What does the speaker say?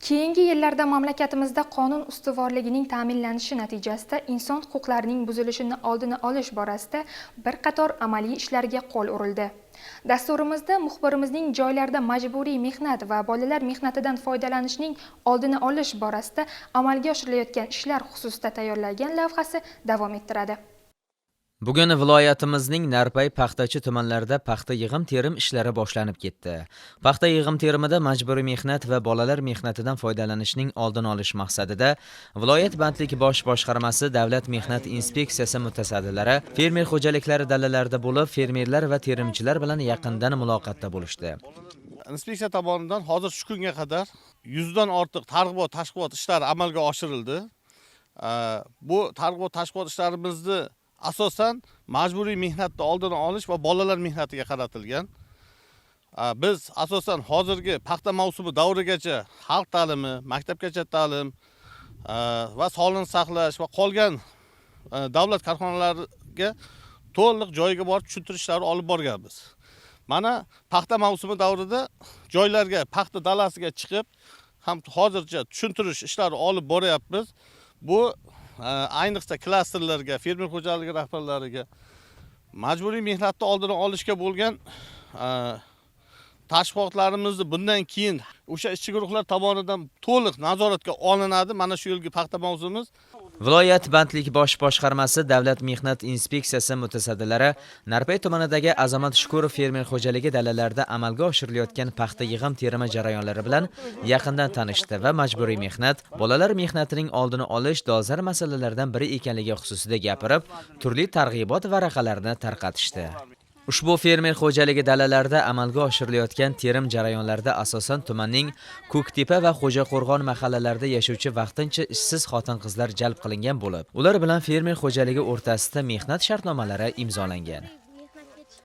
Keyingi yillarda mamlakatimizda qonun ustuvorligining ta'minlanishi natijasida inson huquqlarining buzilishini oldini olish borasida bir qator amaliy ishlarga qo'l urildi. Dasturimizda muxbirimizning joylarda majburiy mehnat va bolalar mehnatidan foydalanishning oldini olish borasida amalga oshirilayotgan ishlar xususida tayyorlangan lavhasi davom ettiradi. Bugun viloyatimizning Narpay, Paxtachi tumanlarida paxta yig'im-terim ishlari boshlanib ketdi. Paxta yig'im-terimida majburiy mehnat va bolalar mehnatidan foydalanishning oldini olish maqsadida viloyat bandlik bosh boshqarmasi Davlat mehnat inspeksiyasi mutasaddilari fermer xo'jaliklari dalalarida bo'lib, fermerlar va terimchilar bilan yaqindan muloqotda bo'lishdi. inspeksiya tomonidan hozir shu kunga qadar 100 dan ortiq targ'ibot tashkilot ishlari amalga oshirildi. Bu targ'ibot tashkilot ishlarimizni asosan majburiy mehnatni oldini olish va bolalar mehnatiga qaratilgan. Biz asosan hozirgi paxta mavsumi davrigacha xalq ta'limi, maktabgacha ta'lim va sog'liqni saqlash va qolgan davlat korxonalariga to'liq joyiga borib tushuntirishlarni olib borganmiz. Mana paxta mavsumi davrida joylarga, paxta dalasiga chiqib, ham hozircha tushuntirish ishlari olib boryapmiz. Bu Э, ayniqsa klasterlarga, fermer xo'jaligi rahbarlariga majburiy mehnatni oldini olishga bo'lgan e, tashviqotlarimizni bundan keyin o'sha ishchi guruhlar tomonidan to'liq nazoratga olinadi. Mana shu yilgi paxta mavsumimiz Viloyat bandlik bosh boshqarmasi Davlat mehnat inspeksiyasi mutasaddilari Narpay tumanidagi Azamat Shukurov fermer xo'jaligi dalalarida amalga oshirilayotgan paxta yig'im-terimi jarayonlari bilan yaqindan tanishdi va majburiy mehnat, bolalar mehnatining oldini olish dolzarb masalalardan biri ekanligi xususida gapirib, turli targ'ibot varaqalarini tarqatishdi. Ushbu fermer xo'jaligi dalalarida amalga oshirilayotgan terim jarayonlarida asosan tumanning Ko'ktepa va Xo'jaqo'rg'on mahallalarida yashovchi vaqtincha ishsiz xotin-qizlar jalb qilingan bo'lib, ular bilan fermer xo'jaligi o'rtasida mehnat shartnomalari imzolangan.